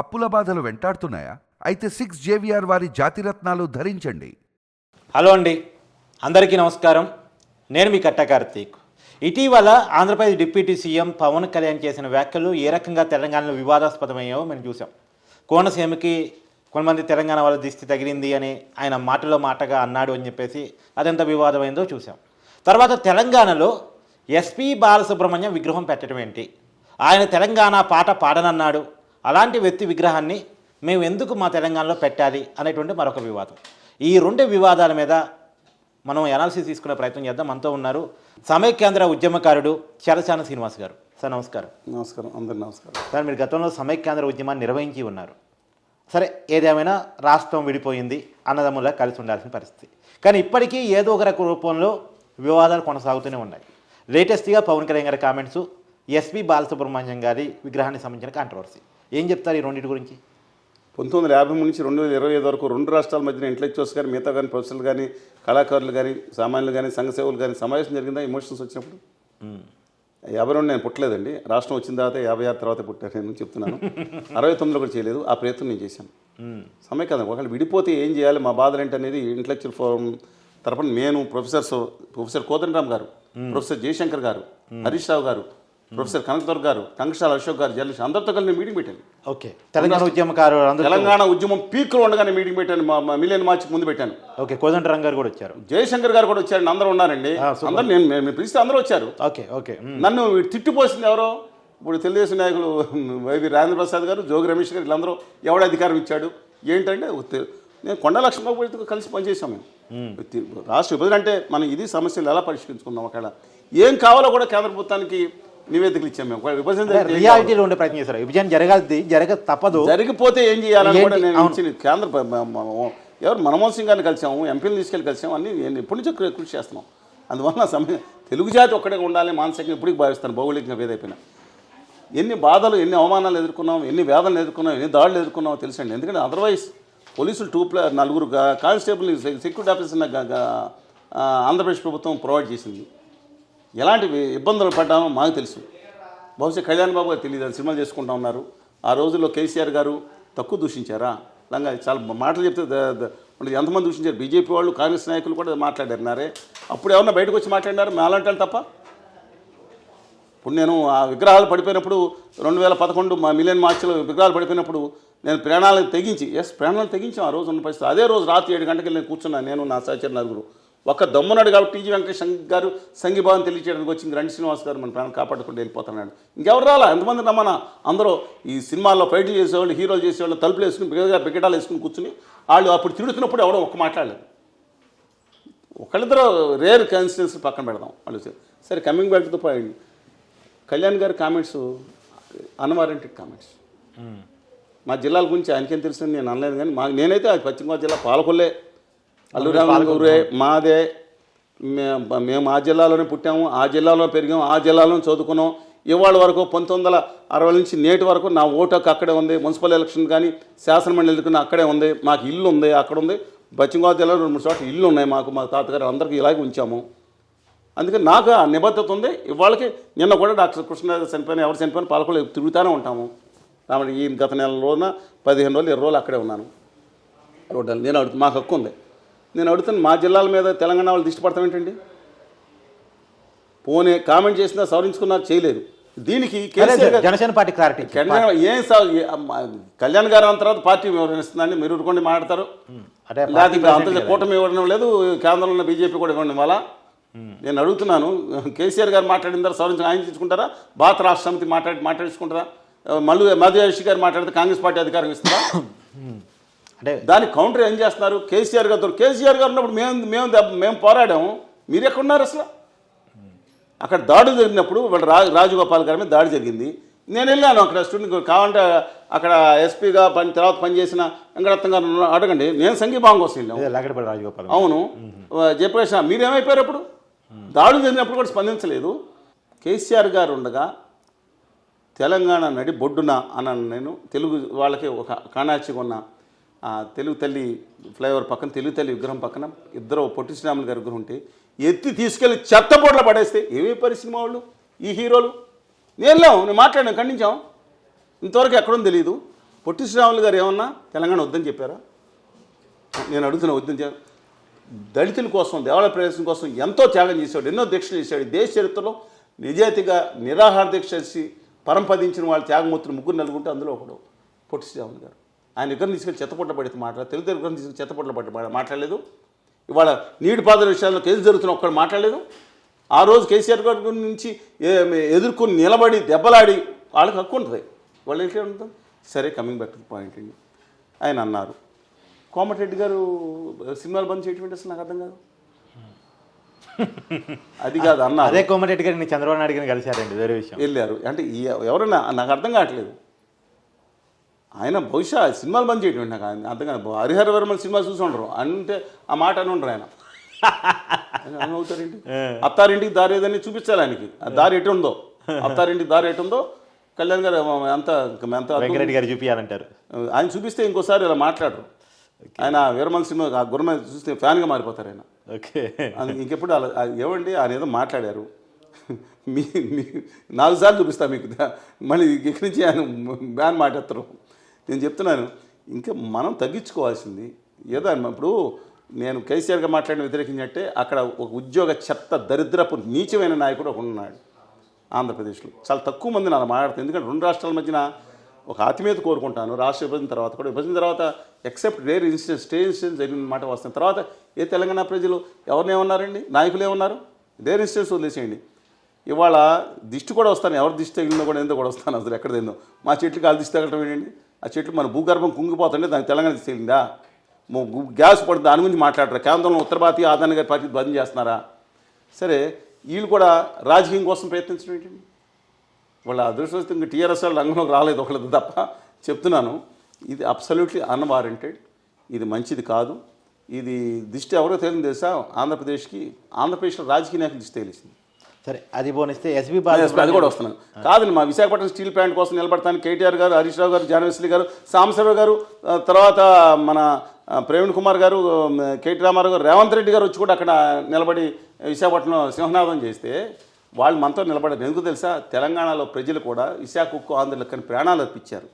అప్పుల బాధలు వెంటాడుతున్నాయా? అయితే సిక్స్ జేవిఆర్ వారి జాతిరత్నాలు ధరించండి. హలో అండి. అందరికీ నమస్కారం. నేను మీ కట్ట కార్తీక్. ఇటీవల ఆంధ్రప్రదేశ్ డిప్యూటీ సీఎం పవన్ కళ్యాణ్ చేసిన వ్యాఖ్యలు ఏ రకంగా తెలంగాణలో వివాదాస్పదమయ్యాయో మేము చూసాం కోనసీమకి కొంతమంది తెలంగాణ వాళ్ళ దిష్టి తగిలింది అని ఆయన మాటలో మాటగా అన్నాడు అని చెప్పేసి అదెంత వివాదమైందో చూసాం తర్వాత తెలంగాణలో ఎస్పి బాలసుబ్రహ్మణ్యం విగ్రహం పెట్టడం ఏంటి? ఆయన తెలంగాణ పాట పాడనన్నాడు. అలాంటి వ్యక్తి విగ్రహాన్ని మేము ఎందుకు మా తెలంగాణలో పెట్టాలి అనేటువంటి మరొక వివాదం. ఈ రెండు వివాదాల మీద మనం ఎనాలిసిస్ తీసుకునే ప్రయత్నం చేద్దాం. మనతో ఉన్నారు సమైక్యాంధ్ర ఉద్యమకారుడు చలచాన శ్రీనివాస్ గారు. సార్ నమస్కారం. నమస్కారం. అందరు నమస్కారం. సార్ మీరు గతంలో సమైక్యాంధ్ర ఉద్యమాన్ని నిర్వహించి ఉన్నారు. సరే ఏదేమైనా రాష్ట్రం విడిపోయింది అన్నదమ్ములా కలిసి ఉండాల్సిన పరిస్థితి. కానీ ఇప్పటికీ ఏదో ఒక రక రూపంలో వివాదాలు కొనసాగుతూనే ఉన్నాయి. లేటెస్ట్గా పవన్ కళ్యాణ్ గారి కామెంట్స్ ఎస్పి బాలసుబ్రహ్మణ్యం గారి విగ్రహానికి సంబంధించిన కాంట్రవర్సీ ఏం చెప్తారు ఈ రెండింటి గురించి? పంతొమ్మిది వందల యాభై నుంచి రెండు వేల ఇరవై ఐదు వరకు రెండు రాష్ట్రాల మధ్యన ఇంటలెక్చువల్స్ కానీ మిగతా కానీ ప్రొఫెసర్లు కానీ కళాకారులు కానీ సామాన్యులు కానీ సంఘ సేవలు కానీ సమావేశం జరిగిందా? ఎమోషన్స్ వచ్చినప్పుడు? యాభై రెండు నేను పుట్టలేదండి. రాష్ట్రం వచ్చిన తర్వాత యాభై ఆరు తర్వాత పుట్టాను నేను చెప్తున్నాను. అరవై తొమ్మిదిలో కూడా చేయలేదు. ఆ ప్రయత్నం నేను చేశాను. సమయ కదా. ఒకవేళ విడిపోతే ఏం చేయాలి? మా బాధలు ఏంటనేది ఇంటలెక్చువల్ ఫోరం తరపున నేను ప్రొఫెసర్స్ ప్రొఫెసర్ కోదండరామ్ గారు ప్రొఫెసర్ జయశంకర్ గారు హరీష్ రావు గారు ప్రొఫెసర్ కనకదుర్గ గారు టంకశాల అశోక్ గారు జర్నలిస్ట్ అందరితో కలిసి మీటింగ్ పెట్టాను. ఓకే. తెలంగాణ ఉద్యమకారులు అందరూ తెలంగాణ ఉద్యమం పీక్లో ఉండగానే మీటింగ్ పెట్టాను మా మిలియన్ మార్చికి ముందు పెట్టాను. ఓకే కోదండరాం గారు కూడా వచ్చారు. జయశంకర్ గారు కూడా వచ్చారండి అందరూ ఉన్నారండి. అందరూ నేను నేను పిలిస్తే అందరూ వచ్చారు. Okay okay. నన్ను తిట్టిపోసింది ఎవరో? ఇప్పుడు తెలుగుదేశం నాయకులు వైవి రాజేంద్ర ప్రసాద్ గారు జోగి రమేష్ గారు వీళ్ళందరూ ఎవడ అధికారం ఇచ్చాడు? ఏంటంటే నేను కొండ లక్ష్మణబాబుతో కలిసి పనిచేసాం మేము. రాష్ట్ర విభజన అంటే మనం ఇది సమస్యలు ఎలా పరిష్కరించుకుందాం ఒకవేళ? ఏం కావాలో కూడా కేంద్ర ప్రభుత్వానికి నివేదికలు ఇచ్చాం మేము విభజన? రియాలిటీలో ఉండే ప్రయత్నం చేశారు. విభజన జరగాలి జరగ తప్పదు జరిగిపోతే ఏం చేయాలని కూడా? నేను. ఇచ్చిన కేంద్ర ఎవరు? మనమోహన్ సింగ్ గారిని కలిసాము ఎంపీలు తీసుకెళ్ళి కలిసాము అన్ని నేను ఎప్పటి నుంచో కృషి చేస్తున్నాం. అందువల్ల సమయం తెలుగు జాతి ఒక్కడే ఉండాలి మానసికంగా ఇప్పటికి భావిస్తాను భౌగోళికంగా వేదైపోయినా ఎన్ని బాధలు ఎన్ని అవమానాలు ఎదుర్కొన్నాం ఎన్ని వేదనలు ఎదుర్కొన్నాం ఎన్ని దాడులు ఎదుర్కొన్నామో తెలుసండి. ఎందుకంటే అదర్వైజ్ పోలీసులు టూ ప్లే నలుగురు కానిస్టేబుల్ సెక్యూరిటీ ఆఫీసర్ ఆంధ్రప్రదేశ్ ప్రభుత్వం ప్రొవైడ్ చేసింది. ఎలాంటి ఇబ్బందులు పడ్డామో మాకు తెలుసు. బహుశా కళ్యాణ్ బాబు గారు తెలియదు సినిమాలు చేసుకుంటా ఉన్నారు. ఆ రోజుల్లో కేసీఆర్ గారు తక్కువ దూషించారా? లంగా చాలా మాటలు చెప్తే ఎంతమంది దూషించారు? బీజేపీ వాళ్ళు కాంగ్రెస్ నాయకులు కూడా మాట్లాడారు నారే. అప్పుడు ఎవరన్నా బయటకు వచ్చి మాట్లాడినారు? మేలంటే తప్ప? ఇప్పుడు నేను ఆ విగ్రహాలు పడిపోయినప్పుడు రెండు వేల పదకొండు మా మిలియన్ మార్చిలో విగ్రహాలు పడిపోయినప్పుడు నేను ప్రాణాలను తెగించి ఎస్ ప్రాణాలను తెగించాం ఆ రోజు ఉన్న పరిస్థితి. అదే రోజు రాత్రి ఏడు గంటకి నేను కూర్చున్నాను నేను నా సహచర నలుగురు. ఒక్క దమ్మున్నాడు కాబట్టి టీజీ వెంకటేష్ గారు సంఘీభావం తెలియచేయడానికి వచ్చి ఇంక రండి శ్రీనివాస్ గారు మన ప్రాణం కాపాడుకుంటూ వెళ్ళిపోతున్నాడు. ఇంకెవరు రాలా? ఎంతమంది రమ్మన్నా అందరూ ఈ సినిమాల్లో ఫైట్లు చేసేవాళ్ళు హీరోలు చేసేవాళ్ళు తలుపులు వేసుకుని బిగగా బిగడాలు వేసుకుని కూర్చుని వాళ్ళు అప్పుడు తిడుతున్నప్పుడు ఎవడో ఒక్క మాట్లాడలేదు. ఒకళ్ళిద్దరు రేర్ కన్సిడెన్స్ పక్కన పెడదాం. వాళ్ళు సరే coming back to point. Kalyan గారి కామెంట్స్ అన్వారంటెడ్ కామెంట్స్. మా జిల్లాల గురించి ఆయనకేం తెలుసు నేను అనలేదు కానీ మా నేనైతే పశ్చిమ గోదావరి జిల్లా పాలకొల్లే. అల్లురామ ఊరే మాదే మే- మేము ఆ జిల్లాలోనే పుట్టాము ఆ జిల్లాలో పెరిగాము ఆ జిల్లాలోనే చదువుకున్నాం. ఇవాళ వరకు పంతొమ్మిది వందల అరవై నుంచి నేటి వరకు నా ఓటు హక్కు అక్కడే ఉంది. మున్సిపల్ ఎలక్షన్ కానీ శాసనమండలి ఎన్నికలు అక్కడే ఉంది. మాకు ఇల్లు ఉంది అక్కడ ఉంది. పశ్చిమ గోదావరి జిల్లాలో రెండు మూడు చోట్ల ఇల్లు ఉన్నాయి మాకు మా తాతగారు అందరికీ ఇలాగే ఉంచాము. అందుకని నాకు ఆ నిబద్ధత ఉంది. ఇవాళకి నిన్న కూడా డాక్టర్ కృష్ణ చనిపోయిన ఎవరు చనిపోయిన పాలకులు తిరుగుతూనే ఉంటాము. కాబట్టి ఈ గత నెల రోజున పదిహేను రోజులు ఇరవై రోజులు అక్కడే ఉన్నాను. నేను మాకు హక్కు ఉంది. నేను అడుగుతాను మా జిల్లాల మీద తెలంగాణ వాళ్ళు దిష్టి పడతాం ఏంటండి? పోనీ కామెంట్ చేసినా సవరించుకున్నా చేయలేదు. దీనికి జనసేన పార్టీ క్లారిటీ ఏం కళ్యాణ్ గారు అన్న తర్వాత పార్టీ వివరణిస్తుందండి మీరు ఊరుకోండి మాట్లాడతారు. లేకపోతే అంత కూటమి ఇవ్వడం లేదు కేంద్రంలో ఉన్న బీజేపీ కూడా ఇవ్వండి వాళ్ళ నేను అడుగుతున్నాను కేసీఆర్ గారు మాట్లాడిన తర్వాత సవరించి ఆయన తీసుకుంటారా? భారత రాష్ట్ర సమితి మాట్లాడి మాట్లాడించుకుంటారా? మల్లు మధుయాషి గారు మాట్లాడితే కాంగ్రెస్ పార్టీ అధికారం ఇస్తారా అంటే దానికి కౌంటర్ ఏం చేస్తున్నారు? కేసీఆర్ గారితో కేసీఆర్ గారు ఉన్నప్పుడు మేము మేము మేము పోరాడాము మీరు ఎక్కడున్నారు అసలు? అక్కడ దాడులు జరిగినప్పుడు వాళ్ళ రా రాజగోపాల్ గారి మీద దాడి జరిగింది. నేను వెళ్ళాను అక్కడ స్టూడెంట్ కావాలంటే అక్కడ ఎస్పీగా పని తర్వాత పనిచేసిన వెంకటరత్న గారు అడగండి. నేను సంఘీభావం కోసం లాగడపల్లి రాజగోపాల్ అవును. జయప్రకాష్ మీరేమైపోయారు అప్పుడు? దాడులు జరిగినప్పుడు కూడా స్పందించలేదు. కేసీఆర్ గారు ఉండగా తెలంగాణ నడి బొడ్డున అన్నాను నేను తెలుగు వాళ్ళకి ఒక కాణాచిగా ఉన్న తెలుగు తల్లి ఫ్లైఓవర్ పక్కన తెలుగు తల్లి విగ్రహం పక్కన ఇద్దరు పొట్టి శ్రీరాములు గారి విగ్రహం ఉంటే ఎత్తి తీసుకెళ్ళి చెత్తపోట్ల పడేస్తే ఏమీ పరిశ్రమ వాళ్ళు? ఈ హీరోలు? నేను లేవు నేను మాట్లాడాను ఖండించాం ఇంతవరకు ఎక్కడో తెలియదు పొట్టి శ్రీరాములు గారు ఏమన్నా తెలంగాణ వద్దని చెప్పారా? నేను అడుగుతున్న వద్దని దళితుల కోసం దేవాలయ ప్రవేశం కోసం ఎంతో త్యాగం చేశాడు ఎన్నో దీక్షలు చేశాడు. దేశ చరిత్రలో నిజాయితీగా నిరాహార దీక్ష చేసి పరంపదించిన వాళ్ళ త్యాగమూర్తులు ముగ్గురు నలుగుంటే అందులో ఒకడు పొట్టి శ్రీరాములు గారు. ఆయన ఇద్దరిని తీసుకెళ్ళి చెత్తపొట్ల పడితే మాట్లాడారు తెలుగు ఇద్దరిని తీసుకెళ్ళి చెత్తపొట్ల పట్టి మాట్లాడలేదు. ఇవాళ నీటి పాదల విషయాల్లో కేసు జరుగుతున్న ఒక్కడు మాట్లాడలేదు. ఆ రోజు కేసీఆర్ గారి నుంచి ఎదుర్కొని నిలబడి దెబ్బలాడి వాళ్ళకి హక్కు ఉంటుంది. వాళ్ళు ఎట్లా ఉంటుంది సరే కమింగ్ బ్యాక్ టు పాయింట్ అండి. ఆయన అన్నారు. కోమటిరెడ్డి గారు సినిమాలు బంద్ చేయటం అసలు నాకు అర్థం కాదు. అది కాదు అన్నారు. అదే కోమటిరెడ్డి గారిని చంద్రబాబు నాయుడు గారిని కలిశారండి వేరే విషయం. వెళ్ళారు. అంటే ఎవరన్నా నాకు అర్థం కావట్లేదు. ఆయన బహుశా సినిమాలు బంద్ చేయటం నాకు కాదు హరిహర వర్మన్ సినిమా చూసి ఉండరు. అంటే ఆ మాట అని ఉండరు ఆయన. ఏమవుతారేంటి అత్తారింటికి దారి ఏదని చూపించాలి ఆయనకి. ఆ దారి ఎటు ఉందో అత్తారింటికి దారి ఎటు ఉందో కళ్యాణ్ గారు అంత అంత వెంకరెడ్డి గారు చూపించాలంటారు ఆయన చూపిస్తే ఇంకోసారి ఇలా మాట్లాడరు. ఆయన వీరమల్ సినిమా ఆ గుర్మ చూస్తే ఫ్యాన్గా మారిపోతారు ఆయన. ఓకే. ఇంకెప్పుడు అలా ఏమండి ఆయన ఏదో మాట్లాడారు. మీ మీ నాలుగు సార్లు చూపిస్తా మీకు. మళ్ళీ ఇక్కడి నుంచి ఆయన బ్యాన్ మాట్లాడతారు నేను చెప్తున్నాను ఇంకా మనం తగ్గించుకోవాల్సింది ఏదో ఇప్పుడు నేను కేసీఆర్గా మాట్లాడిన వ్యతిరేకించంటే అక్కడ ఒక ఉద్యోగ చెత్త దరిద్రపు నీచమైన నాయకుడు ఒక ఉన్నాడు ఆంధ్రప్రదేశ్లో. చాలా తక్కువ మంది అలా మాట్లాడుతుంది ఎందుకంటే రెండు రాష్ట్రాల మధ్యన ఒక ఆత్మీయత కోరుకుంటాను. రాష్ట్ర విభజన తర్వాత కూడా విభజన తర్వాత except rare incident stay incident జరిగిన మాట వస్తుంది. తర్వాత ఏ తెలంగాణ ప్రజలు ఎవరిని ఏమన్నారండి? నాయకులు ఏమన్నారు? రేర్ ఇన్సిడెంట్స్ వదిలేసేయండి. ఇవాళ దిష్టి కూడా వస్తాను. ఎవరు దిష్టి తగిలిందో కూడా ఎందుకు కూడా వస్తాను? అసలు ఎక్కడ తిందో మా చెట్లు కాలు దిష్టి తగలటం ఏంటండి? ఆ చెట్లు మన భూగర్భం కుంగిపోతుంటే దానికి తెలంగాణ తెలిందా గ్యాస్ పడుతుంది దాని గురించి మాట్లాడరా? కేంద్రంలో ఉత్తర భారతీయ ఆదాని గారి పార్టీ బంద్ చేస్తున్నారా? సరే వీళ్ళు కూడా రాజకీయం కోసం ప్రయత్నించడం ఏంటండి? వాళ్ళ అదృష్టం ఇంకా టీఆర్ఎస్ వాళ్ళు రంగంలోకి రాలేదు ఒకళ్ళది తప్ప. చెప్తున్నాను ఇది అబ్సల్యూట్లీ అన్వారెంటెడ్. ఇది మంచిది కాదు. ఇది దిష్టి ఎవరో తెలియదు తెలుసా? ఆంధ్రప్రదేశ్కి ఆంధ్రప్రదేశ్లో రాజకీయ నాయకులు దిష్టి తెలిసింది. సరే అది పోనిస్తే ఎస్బి అది కూడా వస్తున్నాను కాదండి మా విశాఖపట్నం స్టీల్ ప్లాంట్ కోసం నిలబడతాను కేటీఆర్ గారు హరీష్ రావు గారు జానవేశ్వరి గారు సాంబశివరావు గారు తర్వాత మన ప్రవీణ్ కుమార్ గారు కేటీ రామారావు గారు రేవంత్ రెడ్డి గారు వచ్చి కూడా అక్కడ నిలబడి విశాఖపట్నం సింహనాదం చేస్తే వాళ్ళు మనతో నిలబడారు. ఎందుకు తెలుసా? తెలంగాణలో ప్రజలు కూడా విశాఖ ఉక్కు ఆంధ్రులకు కానీ ప్రాణాలు అర్పించారు.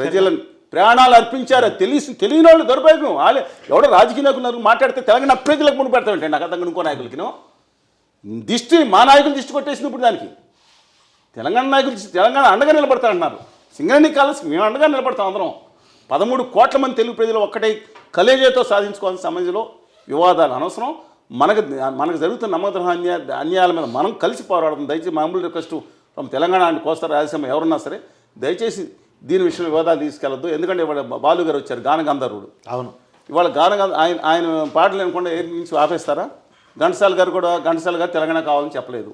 ప్రజలను ప్రాణాలు అర్పించారు. తెలిసి తెలియని వాళ్ళు దౌర్భాగ్యం వాళ్ళే ఎవడో రాజకీయ నాయకులు మాట్లాడితే తెలంగాణ ప్రజలకు మును పెడతామంటే నాకు అర్థం ఇంకో నాయకులకినో. దిష్టి మా నాయకులు దిష్టి కొట్టేసింది ఇప్పుడు దానికి. తెలంగాణ నాయకులు తెలంగాణ అండగా నిలబడతారంటున్నారు సింగరేణి కాలేజ్ మేము అండగా నిలబడతాం అందరం. పదమూడు కోట్ల మంది తెలుగు ప్రజలు ఒక్కటే కలేజేతో సాధించుకోవాల్సిన సమయంలో వివాదాలు అనవసరం. మనకు మనకు జరుగుతున్న నమ్మద్రహ అన్యాయ అన్యాయాల మీద మనం కలిసి పోరాడదాం దయచేసి మామూలు request from Telangana and Kosta Rayalaseema ఎవరున్నా సరే దయచేసి దీని విషయంలో వివాదాలు తీసుకెళ్ళొద్దు ఎందుకంటే ఇవాళ బాలు గారు వచ్చారు గాన గంధర్వుడు అవును. ఇవాళ గాన గంధ- ఆయన ఆయన పాటలు వినకుండా ఏ నుంచి ఆపేస్తారా? ఘంటసాల గారు కూడా ఘంటసాల గారు తెలంగాణ కావాలని చెప్పలేదు.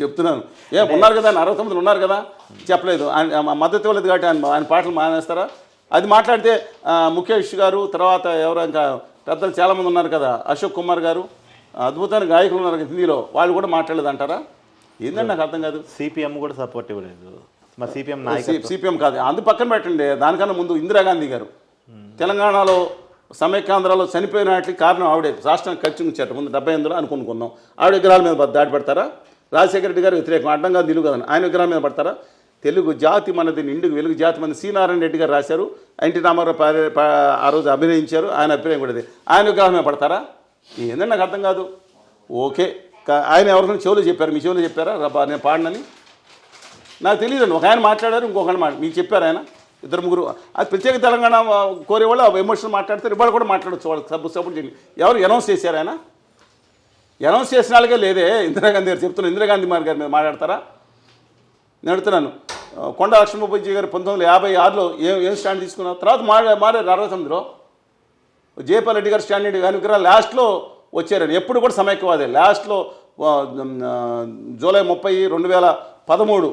చెప్తున్నాను. ఏ ఉన్నారు కదా ఆయన అరవై తొమ్మిది ఉన్నారు కదా చెప్పలేదు. ఆయన మద్దతు ఇవ్వలేదు కాబట్టి ఆయన ఆయన పాటలు మానేస్తారా? అది మాట్లాడితే ముఖేష్ గారు తర్వాత ఎవరు ఇంకా పెద్దలు చాలామంది ఉన్నారు కదా అశోక్ కుమార్ గారు అద్భుతమైన గాయకులు ఉన్నారు హిందీలో వాళ్ళు కూడా మాట్లాడలేదు అంటారా? ఏంటంటే నాకు అర్థం కాదు. సిపిఎం కూడా సపోర్ట్ ఇవ్వలేదు. మా సిపిఎం సిపిఎం కాదు అందు పక్కన పెట్టండి దానికన్నా ముందు ఇందిరాగాంధీ గారు. తెలంగాణలో సమైక్యాంధ్రాలో చనిపోయినట్లు కారణం ఆవిడే. రాష్ట్రానికి ఖర్చు ఇచ్చారు ముందు డెబ్బై ఎనిమిదిలో అనుకుంటున్నాం ఆవిడ విగ్రహాల మీద దాడి పెడతారా? రాజశేఖర రెడ్డి గారు వ్యతిరేకం. అడ్డంగా నిలుగు కదండి ఆయన విగ్రహం మీద పడతారా? తెలుగు జాతి మనది నిండుకు వెలుగు జాతి మంది సి నారాయణ రెడ్డి గారు రాశారు. ఎన్టీ రామారావు ఆ రోజు అభినయించారు. ఆయన అభిప్రాయం కూడా ఆయన విగ్రహం మీద పడతారా? ఏందండి నాకు అర్థం కాదు. ఓకే. కా- ఆయన ఎవరికైనా చెవులు చెప్పారు. మీ చెవులు చెప్పారా? రబ్బా నేను పాడనని. నాకు తెలియదండి. ఒక ఆయన మాట్లాడారు ఇంకొకఆయన మాట మీకు చెప్పారు ఆయన? ఇద్దరు ముగ్గురు అది ప్రత్యేక తెలంగాణ కోరే వాళ్ళు ఎమోషన్ మాట్లాడతారు ఇవాళ కూడా మాట్లాడచ్చు వాళ్ళు సబ్బు సపోర్ట్ చేయండి ఎవరు అనౌన్స్ చేశారు ఆయన? అనౌన్స్ చేసిన వాళ్ళకే లేదే ఇందిరాగాంధీ గారు చెప్తున్నాను ఇందిరాగాంధీ మార్ గారి మీద మాట్లాడతారా? నేను అడుగుతున్నాను. కొండ లక్ష్మీపతి గారు పంతొమ్మిది వందల యాభై ఆరులో ఏం ఏం స్టాండ్ తీసుకున్నారు? తర్వాత మారే మారారు అరవై తొమ్మిదిలో జయపాల్ రెడ్డి గారు స్టాండ్ గారి లాస్ట్లో వచ్చారని. ఎప్పుడు కూడా సమైక్యవాదే. లాస్ట్లో జూలై ముప్పై రెండు వేల పదమూడు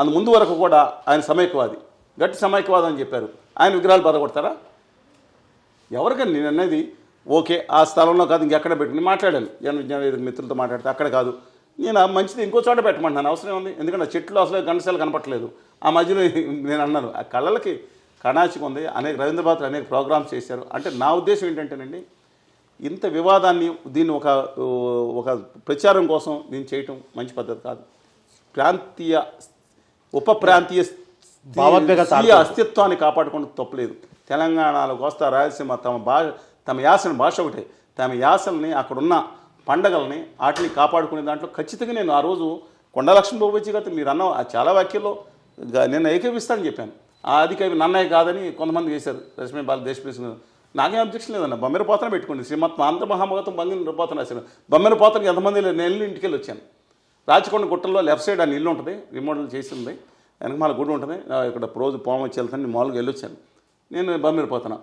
అందు ముందు వరకు కూడా ఆయన సమైక్యవాది. గట్టి సమైక్యవాదం అని చెప్పారు. ఆయన విగ్రహాలు పదగొడతారా ఎవరికని నేను అనేది ఓకే ఆ స్థలంలో కాదు ఇంకెక్కడ పెట్టి మాట్లాడాను జన విజ్ఞాన మిత్రులతో మాట్లాడితే అక్కడ కాదు. నేను ఆ మంచిది ఇంకో చోట పెట్టమంటున్నాను. అవసరం ఉంది ఎందుకంటే చెట్లు అసలు గంటసాలు కనపట్లేదు ఆ మధ్యలో నేను అన్నాను ఆ కళలకి కణాచిక ఉంది. అనేక రవీంద్ర అనేక ప్రోగ్రామ్స్ చేశారు. అంటే నా ఉద్దేశం ఏంటంటేనండి ఇంత వివాదాన్ని దీన్ని ఒక ఒక ప్రచారం కోసం దీన్ని చేయటం మంచి పద్ధతి కాదు. ప్రాంతీయ ఉప ప్రాంతీయ స్వీయ తాడుతూ అస్తిత్వాన్ని కాపాడుకుంటూ తప్పలేదు. తెలంగాణలో కోస్తా రాయలసీమ తమ భాష తమ యాసన భాష ఒకటే. తమ యాసల్ని అక్కడున్న పండగల్ని వాటిని కాపాడుకునే దాంట్లో ఖచ్చితంగా నేను ఆ రోజు కొండలక్ష్మి బాబుజీ గారితో మీరు అన్న చాలా వ్యాఖ్యల్లో నేను ఏకీపిస్తానని చెప్పాను. ఆ అది కవి నన్నయ్య కాదని కొంతమంది చేశారు. రశ్మి బాల దేశప్రదేశ్ నాకేం అబ్జెక్షన్ లేదన్న. బొమ్మెర పోతన పెట్టుకోండి. శ్రీమత్ ఆంధ్ర మహామగతం బంగిన పోతన రాశాను బొమ్మెర పోతనకి ఎంతమంది. నేను ఇంటికి వెళ్ళి వచ్చాను. రాచకొండ గుట్టల్లో లెఫ్ట్ సైడ్ ఆ ఇల్లు ఉంటుంది. రిమోడల్ చేసింది. వెనకమాల గుడి ఉంటుంది. ఇక్కడ రోజు పోమ వెళ్తాను నేను మామూలుగా వెళ్ళొచ్చాను. నేను బొమ్మిడి పోతాను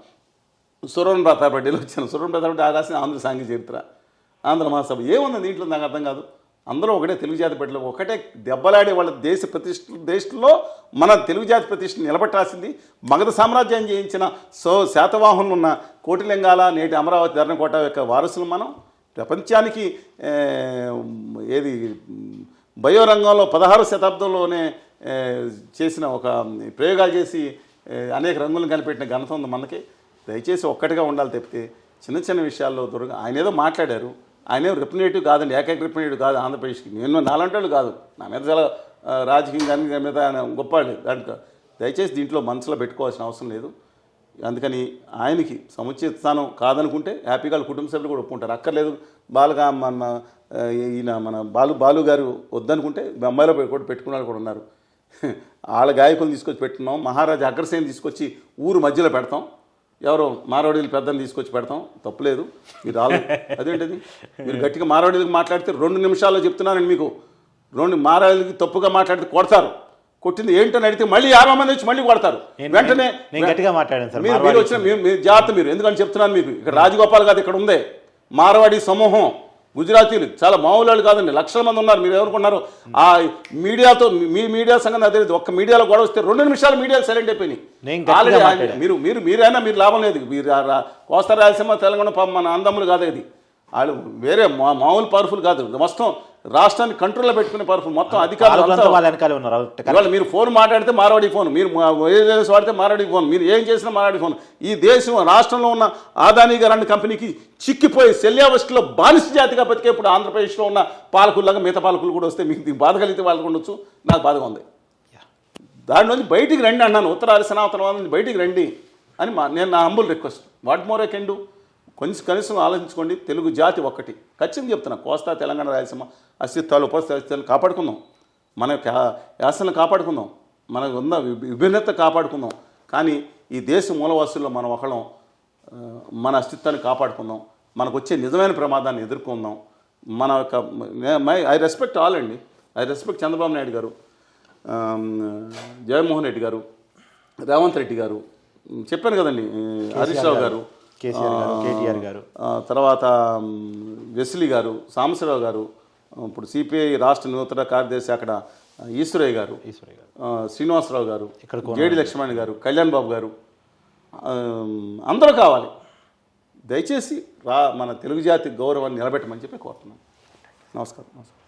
సురవణ ప్రతాప్ రెడ్డి వచ్చాను సురవణ ప్రతాప్ రెడ్డి ఆ రాసిన ఆంధ్ర సాంఘిక చరిత్ర ఆంధ్ర మహాసభ. ఏముంది దీంట్లో నాకు అర్థం కాదు. అందరూ ఒకటే తెలుగు జాతి బిడ్డలు ఒకటే దెబ్బలాడే వాళ్ళ దేశ ప్రతిష్ట దేశంలో మన తెలుగు జాతి ప్రతిష్టను నిలబెట్టాల్సింది మగధ సామ్రాజ్యం జయించిన సో శాతవాహనులు ఉన్న కోటిలింగాల నేటి అమరావతి ధరణకోట యొక్క వారసులు మనం. ప్రపంచానికి ఏది ఏది బయోరంగంలో పదహారు శతాబ్దంలోనే చేసిన ఒక ప్రయోగాలు చేసి అనేక రంగులను కనిపెట్టిన ఘనత ఉంది మనకి. దయచేసి ఒక్కటిగా ఉండాలి తప్పితే చిన్న చిన్న విషయాల్లో దొరక ఆయన ఏదో మాట్లాడారు ఆయన ఏదో రిప్రజెంటేటివ్ కాదండి ఏకైక రిప్రజెంటేటివ్ కాదు ఆంధ్రప్రదేశ్కి. నేను నాలంటాడు కాదు. నా మీద చాలా రాజకీయం కానీ దాని మీద ఆయన గొప్ప దాంట్లో. దయచేసి దీంట్లో మనసులో పెట్టుకోవాల్సిన అవసరం లేదు. అందుకని ఆయనకి సముచిత స్థానం కాదనుకుంటే హ్యాపీగా కుటుంబ సభ్యులు కూడా ఒప్పుకుంటారు. అక్కర్లేదు. బాలుగా మన ఈయన మన బాలు బాలు గారు వద్దనుకుంటే బొంబాయిలో కూడా పెట్టుకున్న కూడా ఉన్నారు. వాళ్ళ గాయకులు తీసుకొచ్చి పెట్టుకున్నాం మహారాజా అగ్రసేన్ తీసుకొచ్చి ఊరు మధ్యలో పెడతాం. ఎవరో మారవాడీలు పెద్దలు తీసుకొచ్చి పెడతాం. తప్పులేదు. మీరు రాదు అదేంటిది? మీరు గట్టిగా మారవాడీలకు మాట్లాడితే రెండు నిమిషాల్లో చెప్తున్నానండి మీకు. రెండు మారవాడీలకి తప్పుగా మాట్లాడితే కొడతారు. కొట్టింది ఏంటని అడిగితే మళ్ళీ యాభై మంది వచ్చి మళ్ళీ కొడతారు. వెంటనే గట్టిగా మాట్లాడాను సార్ మీరు వచ్చిన మీరు మీరు జాగ్రత్త మీరు. ఎందుకంటే చెప్తున్నాను మీకు? ఇక్కడ రాజగోపాల్ గారు ఇక్కడ ఉందే. మార్వాడి సమూహం. గుజరాతీలు చాలా మామూలు వాళ్ళు కాదండి. లక్షల మంది ఉన్నారు. మీరు ఎవరుకున్నారు? ఆ మీడియాతో మీ మీడియా సంగతి అదే ఒక్క మీడియాలో గొడవ వస్తే రెండు నిమిషాలు మీడియా సైలెంట్ అయిపోయినాయి. మీరు మీరు మీరైనా మీరు లాభం లేదు. మీరు కోస్తా రాయలసీమ తెలంగాణ పాపం మన అందములు కాదు ఇది. వాళ్ళు వేరే మా- మామూలు పవర్ఫుల్ కాదు. మొత్తం రాష్ట్రాన్ని కంట్రోల్లో పెట్టుకునే పవర్ఫుల్ మొత్తం అధికారులు మీరు ఫోన్ మాట్లాడితే మారవాడి ఫోన్ మీరు వాడితే మారవాడి ఫోన్ మీరు ఏం చేసినా మారవాడి ఫోన్ ఈ దేశం రాష్ట్రంలో ఉన్న ఆదాని గారి కంపెనీకి చిక్కిపోయి శల్యావస్థలో బానిస జాతిగా బతికే ఇప్పుడు ఆంధ్రప్రదేశ్లో ఉన్న పాలకుల్లాగా మిగతా పాలకులు కూడా వస్తే మీకు దీనికి బాధ కలిగితే వాళ్ళకు ఉండొచ్చు. నాకు బాధగా ఉంది. దాని నుంచి బయటికి రండి అన్నాను. ఉత్తరాది సనాతన బయటికి రండి అని మా నేను నా humble request what more I can do కొంచెం కనీసం ఆలోచించుకోండి. తెలుగు జాతి ఒక్కటి. ఖచ్చితంగా చెప్తున్నా. కోస్తా తెలంగాణ రాయలసీమ అస్తిత్వాలు ఉపస్థితాలను కాపాడుకుందాం. మన యాసలను కాపాడుకుందాం. మనకు ఉన్న విభి- విభిన్నత కాపాడుకుందాం. కానీ ఈ దేశ మూలవాసుల్లో మనం ఒకళ్ళం. మన అస్తిత్వాన్ని కాపాడుకుందాం. మనకు వచ్చే నిజమైన ప్రమాదాన్ని ఎదుర్కొందాం. మన యొక్క మై ఐ రెస్పెక్ట్ ఆల్ అండి. ఐ రెస్పెక్ట్ చంద్రబాబు నాయుడు గారు. జగన్మోహన్ రెడ్డి గారు. రేవంత్ రెడ్డి గారు. చెప్పాను కదండి హరీష్ రావు గారు. కేసీఆర్ గారు కేటీఆర్ గారు. తర్వాత వెస్లీ గారు సాంబశివరావు గారు ఇప్పుడు సిపిఐ రాష్ట్ర నూతన కార్యదర్శి అక్కడ ఈశ్వరయ్య గారు ఈశ్వరయ్య గారు. ఆ, శ్రీనివాసరావు గారు ఇక్కడ జేడి లక్ష్మణ్ గారు కళ్యాణ్ బాబు గారు అందరూ కావాలి. దయచేసి రా మన తెలుగు జాతి గౌరవాన్ని నిలబెట్టమని చెప్పి కోరుతున్నాను. నమస్కారం నమస్కారం.